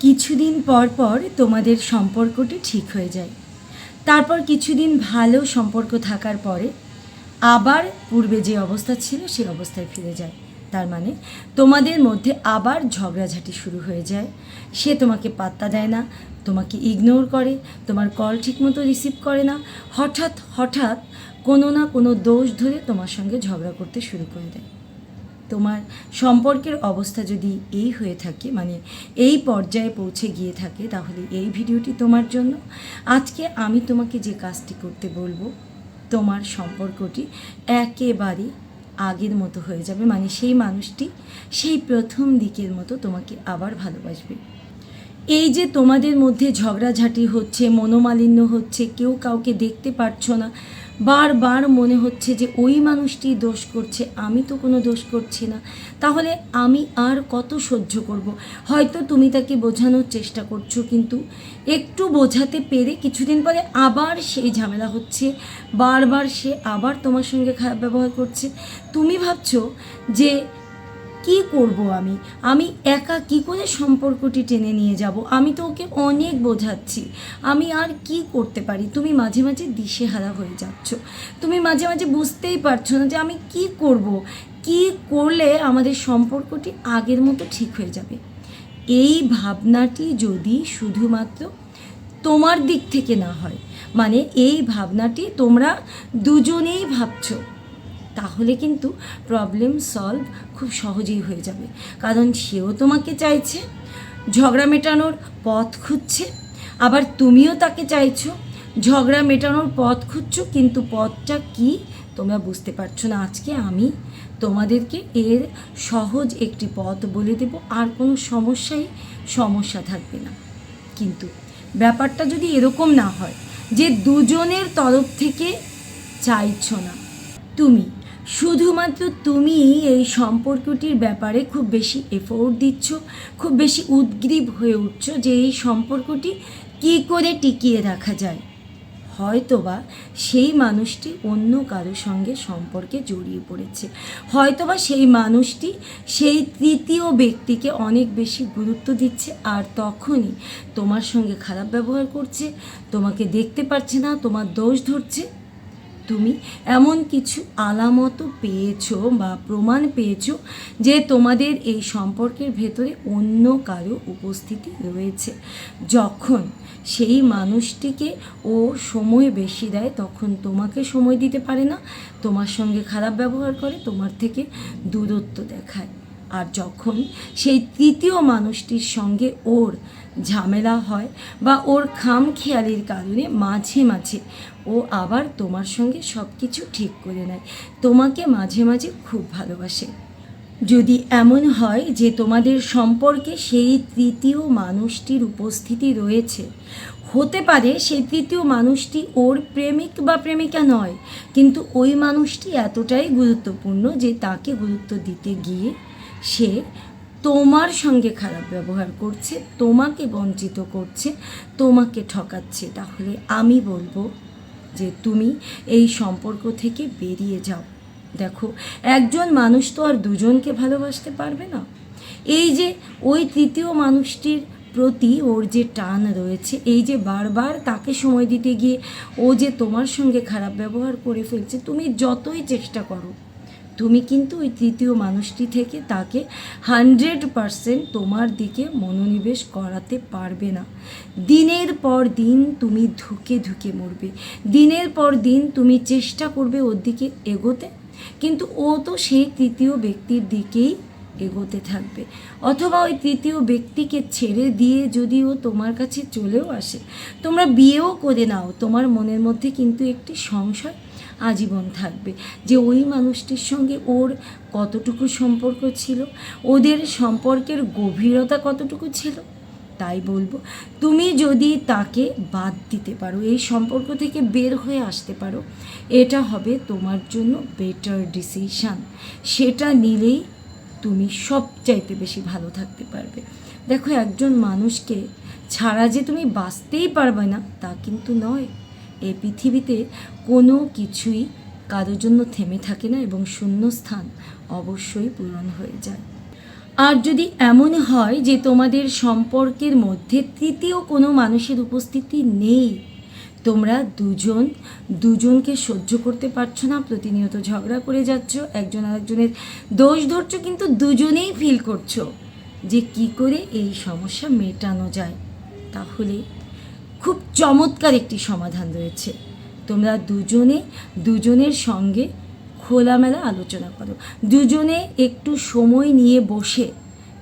কিছুদিন পর পর তোমাদের সম্পর্কটি ঠিক হয়ে যায়। তারপর কিছুদিন ভালো সম্পর্ক থাকার পরে আবার পূর্বে যে অবস্থা ছিল সেই অবস্থায় ফিরে যায়। তার মানে তোমাদের মধ্যে আবার ঝগড়াঝাটি শুরু হয়ে যায়। সে তোমাকে পাত্তা দেয় না, তোমাকে ইগনোর করে, তোমার কল ঠিকমতো রিসিভ করে না। হঠাৎ হঠাৎ কোনো না কোনো দোষ ধরে তোমার সঙ্গে ঝগড়া করতে শুরু করে দেয়। তোমার সম্পর্কের অবস্থা যদি এই হয়ে থাকে মানে এই পর্যায়ে পৌঁছে গিয়ে থাকে, তাহলে এই ভিডিওটি তোমার জন্য। আজকে আমি তোমাকে যে কাজটি করতে বলব, তোমার সম্পর্কটি একেবারে আগের মতো হয়ে যাবে মানে সেই মানুষটি সেই প্রথম দিকের মতো তোমাকে আবার ভালোবাসবে। এই যে তোমাদের মধ্যে ঝগড়াঝাটি হচ্ছে, মনোমালিন্য হচ্ছে, কেউ কাউকে দেখতে পারছ না বারবার মনে হচ্ছে যে ওই মানুষটি দোষ করছে, আমি তো কোনো দোষ করছি না। তাহলে আমি আর কত সহ্য করব? হয়তো তুমি তাকে বোঝানোর চেষ্টা করছ, কিন্তু একটু বোঝাতে পেরে কিছুদিন পরে আবার সেই ঝামেলা হচ্ছে। বারবার সে আবার তোমার সঙ্গে খারাপ ব্যবহার করছে। তুমি ভাবছ যে কি করব আমি? আমি একা কি করে সম্পর্কটি টেনে নিয়ে যাব? আমি তো ওকে অনেক বোঝাচ্ছি। আমি আর কি করতে পারি? তুমি মাঝে মাঝে দিশেহারা হয়ে যাচ্ছ। তুমি মাঝে মাঝে বুঝতেই পারছ না যে আমি কি করব? কি করলে আমাদের সম্পর্কটি আগের মতো ঠিক হয়ে যাবে? এই ভাবনাটি যদি শুধুমাত্র তোমার দিক থেকে না হয় মানে এই ভাবনাটি তোমরা দুজনেই ভাবছ তাহলে কিন্তু প্রবলেম সলভ খুব সহজেই হয়ে যাবে। কারণ সেও তোমাকে চাইছে, ঝগড়া মেটানোর পথ খুঁজছে, আবার তুমিও তাকে চাইছো, ঝগড়া মেটানোর পথ খুঁজছো, কিন্তু পথটা কি তোমরা বুঝতে পারছ না। আজকে আমি তোমাদেরকে এর সহজ একটি পথ বলে দেব, আর কোনো সমস্যাই সমস্যা থাকবে না। কিন্তু ব্যাপারটা যদি এরকম না হয় যে দুজনের তরফ থেকে চাইছো না, তুমি শুধুমাত্র তুমি এই সম্পর্কটির ব্যাপারে খুব বেশি এফোর্ট দিচ্ছ, খুব বেশি উদ্গ্রীব হয়ে উঠছো যে এই সম্পর্কটি কী করে টিকিয়ে রাখা যায়। হয়তোবা সেই মানুষটি অন্য কারও সঙ্গে সম্পর্কে জড়িয়ে পড়েছে। হয়তোবা সেই মানুষটি সেই তৃতীয় ব্যক্তিকে অনেক বেশি গুরুত্ব দিচ্ছে আর তখনই তোমার সঙ্গে খারাপ ব্যবহার করছে, তোমাকে দেখতে পারছে না, তোমার দোষ ধরছে। তুমি এমন কিছু আলামত পেয়েছ বা প্রমাণ পেয়েছ যে তোমাদের এই সম্পর্কের ভেতরে অন্য কারও উপস্থিতি রয়েছে। যখন সেই মানুষটিকে ও সময় বেশি দেয়, তখন তোমাকে সময় দিতে পারে না। তোমার সঙ্গে খারাপ ব্যবহার করে, তোমার থেকে দূরত্ব দেখায়। আর যখন সেই তৃতীয় মানুষটির সঙ্গে ওর ঝামেলা হয় বা ওর খামখেয়ালির কারণে মাঝে মাঝে ও আবার তোমার সঙ্গে সব কিছু ঠিক করে নেয়, তোমাকে মাঝে মাঝে খুব ভালোবাসে। যদি এমন হয় যে তোমাদের সম্পর্কে সেই তৃতীয় মানুষটির উপস্থিতি রয়েছে, হতে পারে সেই তৃতীয় মানুষটি ওর প্রেমিক বা প্রেমিকা নয়, কিন্তু ওই মানুষটি এতটাই গুরুত্বপূর্ণ যে তাকে গুরুত্ব দিতে গিয়ে সে তোমার সঙ্গে খারাপ ব্যবহার করছে, তোমাকে বঞ্চিত করছে, তোমাকে ঠকাচ্ছে। তাহলে আমি বলব যে তুমি এই সম্পর্ক থেকে বেরিয়ে যাও। দেখো, একজন মানুষ তো আর দুজনকে ভালোবাসতে পারবে না। এই যে ওই তৃতীয় মানুষটির প্রতি ওর যে টান রয়েছে, এই যে বারবার তাকে সময় দিতে গিয়ে ও যে তোমার সঙ্গে খারাপ ব্যবহার করে ফেলছে, তুমি যতই চেষ্টা করো তুমি কিন্তু ওই তৃতীয় মানুষটি থেকে তাকে হান্ড্রেড পারসেন্ট তোমার দিকে মনোনিবেশ করাতে পারবে না। দিনের পর দিন তুমি ধুকে ধুকে মরবে। দিনের পর দিন তুমি চেষ্টা করবে ওর দিকে এগোতে, কিন্তু ও তো সেই তৃতীয় ব্যক্তির দিকেই এগোতে থাকবে। অথবা ওই তৃতীয় ব্যক্তিকে ছেড়ে দিয়ে যদি ও তোমার কাছে চলেও আসে, তোমরা বিয়েও করে নাও। তোমার মনের মধ্যে কিন্তু একটি সংশয় আজীবন থাকবে। যে ওই মানুষটির সঙ্গে ওর কতটুকু সম্পর্ক ছিল, ওদের সম্পর্কের গভীরতা কতটুকু ছিল, তাই বলব, তুমি যদি তাকে বাদ দিতে পারো, এই সম্পর্ক থেকে বের হয়ে আসতে পারো, এটা হবে তোমার জন্য বেটার ডিসিশান সেটা নিলেই তুমি সব চাইতে বেশি ভালো থাকতে পারবে। দেখো, একজন মানুষকে ছাড়া যে তুমি বাঁচতেই পারবে না, তা কিন্তু নয়। এই পৃথিবীতে কোনো কিছুই কারোর জন্য থেমে থাকে না এবং শূন্যস্থান অবশ্যই পূরণ হয়ে যায়। আর যদি এমন হয় যে তোমাদের সম্পর্কের মধ্যে তৃতীয় কোনো মানুষের উপস্থিতি নেই, তোমরা দুজন, দুজনকে সহ্য করতে পারছ না, প্রতিনিয়ত ঝগড়া করে যাচ্ছ, একজন আরেকজনের দোষ ধরছো, কিন্তু দুজনেই ফিল করছ যে কি করে এই সমস্যা মেটানো যায়। তাহলে খুব চমৎকার একটি সমাধান রয়েছে। তোমরা দুজনে, দুজনের সঙ্গে খোলামেলা আলোচনা করো। দুজনে একটু সময় নিয়ে বসে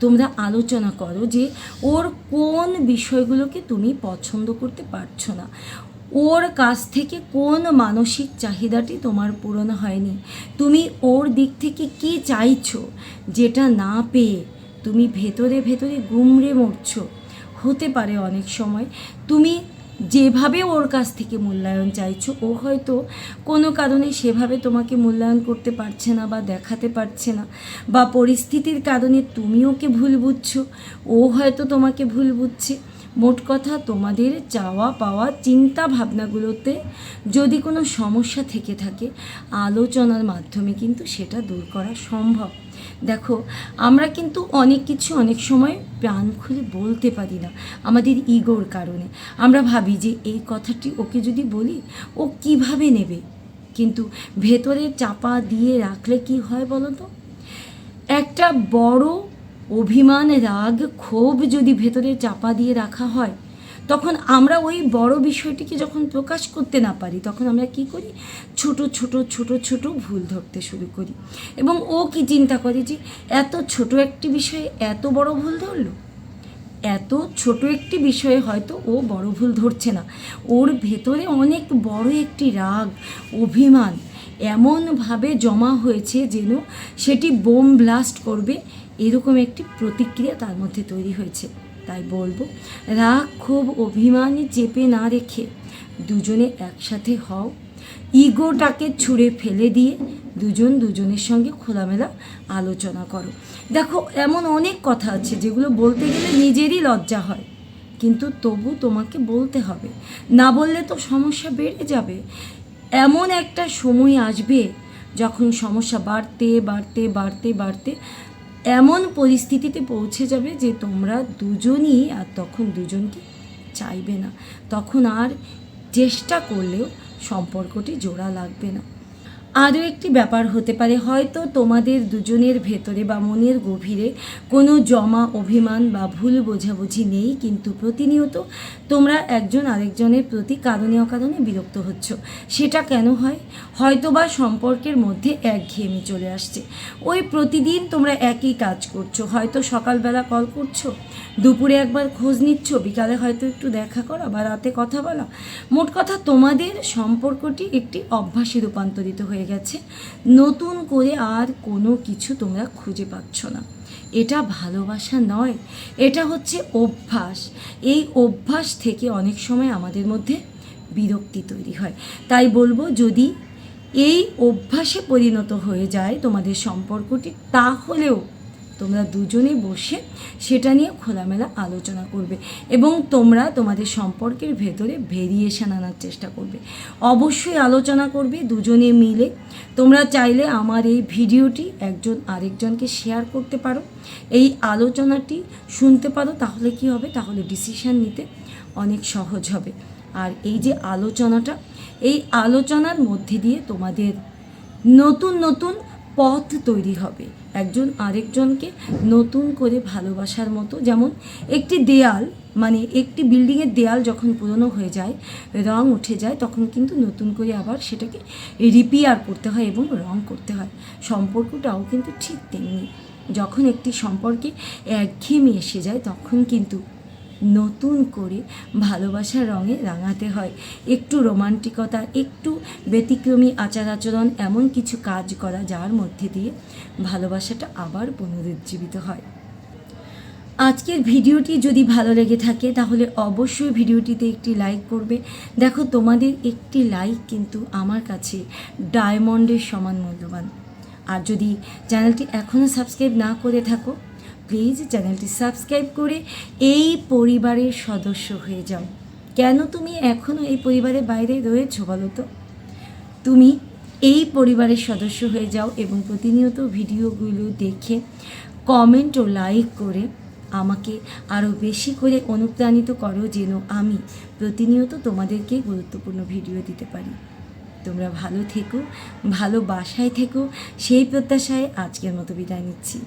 তোমরা আলোচনা করো যে ওর কোন বিষয়গুলোকে তুমি পছন্দ করতে পারছ না। ওর কাছ থেকে কোন মানসিক চাহিদাটি তোমার পূরণ হয়নি? তুমি ওর দিক থেকে কি চাইছো? যেটা না পেয়ে তুমি ভেতরে ভেতরে গুমড়ে মরছো। হতে পারে অনেক সময়। তুমি যেভাবে ওর কাছ থেকে মূল্যায়ন চাইছো, ও হয়তো কোনো কারণে সেভাবে তোমাকে মূল্যায়ন করতে পারছে না বা দেখাতে পারছে না বা পরিস্থিতির কারণে তুমি ওকে ভুল বুঝছ, ও হয়তো তোমাকে ভুল বুঝছে। মোট কথা, তোমাদের চাওয়া পাওয়া চিন্তা ভাবনাগুলোতে যদি কোনো সমস্যা থেকে থাকে, আলোচনার মাধ্যমে কিন্তু সেটা দূর করা সম্ভব। দেখো, আমরা কিন্তু অনেক কিছু অনেক সময় প্রাণ খুলে বলতে পারি না আমাদের ইগোর কারণে। আমরা ভাবি যে এই কথাটি ওকে যদি বলি, ও কীভাবে নেবে? কিন্তু ভেতরে চাপা দিয়ে রাখলে কি হয় বলো তো? একটা বড় অভিমান, রাগ, ক্ষোভ যদি ভেতরে চাপা দিয়ে রাখা হয় তখন আমরা ওই বড় বিষয়টিকে যখন প্রকাশ করতে না পারি, তখন আমরা কি করি? ছোট ছোট ছোট ছোট ভুল ধরতে শুরু করি। এবং ও কি চিন্তা করে যে, এত ছোট একটি বিষয়ে এত বড় ভুল ধরলো? এত ছোট একটি বিষয়ে হয়তো ও বড় ভুল ধরছে না। ওর ভেতরে অনেক বড় একটি রাগ, অভিমান এমনভাবে জমা হয়েছে যেন সেটি বোম ব্লাস্ট করবে। এরকম একটি প্রতিক্রিয়া তার মধ্যে তৈরি হয়েছে। তাই বলব, রাগ ক্ষোভ অভিমানে চেপে না রেখে দুজনে একসাথে হও। ইগোটাকে ছুঁড়ে ফেলে দিয়ে দুজন দুজনের সঙ্গে খোলামেলা আলোচনা করো। দেখো, এমন অনেক কথা আছে যেগুলো বলতে গেলে নিজেরই লজ্জা হয়, কিন্তু তবু তোমাকে বলতে হবে। না বললে তো সমস্যা বেড়ে যাবে। এমন একটা সময় আসবে যখন সমস্যা বাড়তে বাড়তে বাড়তে বাড়তে এমন পরিস্থিতিতে পৌঁছে যাবে যে তোমরা দুজনই আর তখন দুজনকে চাইবে না। তখন আর চেষ্টা করলেও সম্পর্কটি জোড়া লাগবে না। আরও একটি ব্যাপার হতে পারে, হয়তো তোমাদের দুজনের ভেতরে বা মনের গভীরে কোনো জমা অভিমান বা ভুল বোঝাবুঝি নেই, কিন্তু প্রতিনিয়ত তোমরা একজন আরেকজনের প্রতি কারণে অকারণে বিরক্ত হচ্ছ। সেটা কেন হয়? হয়তো বা সম্পর্কের মধ্যে একঘেয়েমি চলে আসছে। ওই প্রতিদিন তোমরা একই কাজ করছ, হয়তো সকালবেলা কল করছ, দুপুরে একবার খোঁজ নিচ্ছ, বিকালে হয়তো একটু দেখা করা বা রাতে কথা বলা। মোট কথা তোমাদের সম্পর্কটি একটি অভ্যাসে রূপান্তরিত হয়ে গেছে। নতুন করে আর কোনো কিছু তোমরা খুঁজে পাচ্ছ না। এটা ভালোবাসা নয়, এটা হচ্ছে অভ্যাস। এই অভ্যাস থেকে অনেক সময় আমাদের মধ্যে বিরক্তি তৈরি হয়। তাই বলব, যদি এই অভ্যাসে পরিণত হয়ে যায় তোমাদের সম্পর্কটি, তাহলেও তোমরা দুজনে বসে সেটা নিয়ে খোলামেলা আলোচনা করবে এবং তোমরা তোমাদের সম্পর্কের ভেতরে ভেরিয়েশন আনার চেষ্টা করবে। অবশ্যই আলোচনা করবে দুজনে মিলে। তোমরা চাইলে আমার এই ভিডিওটি একজন আরেকজনকে শেয়ার করতে পারো। এই আলোচনাটি শুনতে পারো, তাহলে কি হবে? তাহলে ডিসিশন নিতে অনেক সহজ হবে। আর এই যে আলোচনাটা, এই আলোচনার মধ্যে দিয়ে তোমাদের নতুন নতুন পথ তৈরি হবে। একজন আরেকজনকে নতুন করে ভালোবাসার মতো। যেমন একটি দেয়াল মানে একটি বিল্ডিংয়ের দেয়াল যখন পুরনো হয়ে যায়, রং উঠে যায়, তখন কিন্তু নতুন করে আবার সেটাকে রিপেয়ার করতে হয় এবং রং করতে হয়। সম্পর্কটাও কিন্তু ঠিক তেমনি। যখন একটি সম্পর্কে একঘেয়েমি এসে যায়, তখন কিন্তু নতুন করে ভালোবাসার রঙে রাঙাতে হয়। একটু রোমান্টিকতা, একটু ব্যতিক্রমী আচার আচরণ এমন কিছু কাজ করা যার মধ্যে দিয়ে ভালোবাসাটা আবার পুনরুজ্জীবিত হয়। আজকের ভিডিওটি যদি ভালো লেগে থাকে, তাহলে অবশ্যই ভিডিওটিতে একটি লাইক করবে। দেখো, তোমাদের একটি লাইক কিন্তু আমার কাছে ডায়মন্ডের সমান মূল্যবান। আর যদি চ্যানেলটি এখনও সাবস্ক্রাইব না করে থাকো প্লিজ চ্যানেলটি সাবস্ক্রাইব করে এই পরিবারের সদস্য হয়ে যাও। কেন তুমি এখনও এই পরিবারের বাইরে রয়েছো বলো তো? তুমি এই পরিবারের সদস্য হয়ে যাও এবং প্রতিনিয়ত ভিডিওগুলো দেখে কমেন্ট ও লাইক করে আমাকে আরও বেশি করে অনুপ্রাণিত করো যেন আমি প্রতিনিয়ত তোমাদেরকে গুরুত্বপূর্ণ ভিডিও দিতে পারি। তোমরা ভালো থেকো ভালো বাসায় থেকো, সেই প্রত্যাশায় আজকের মতো বিদায় নিচ্ছি।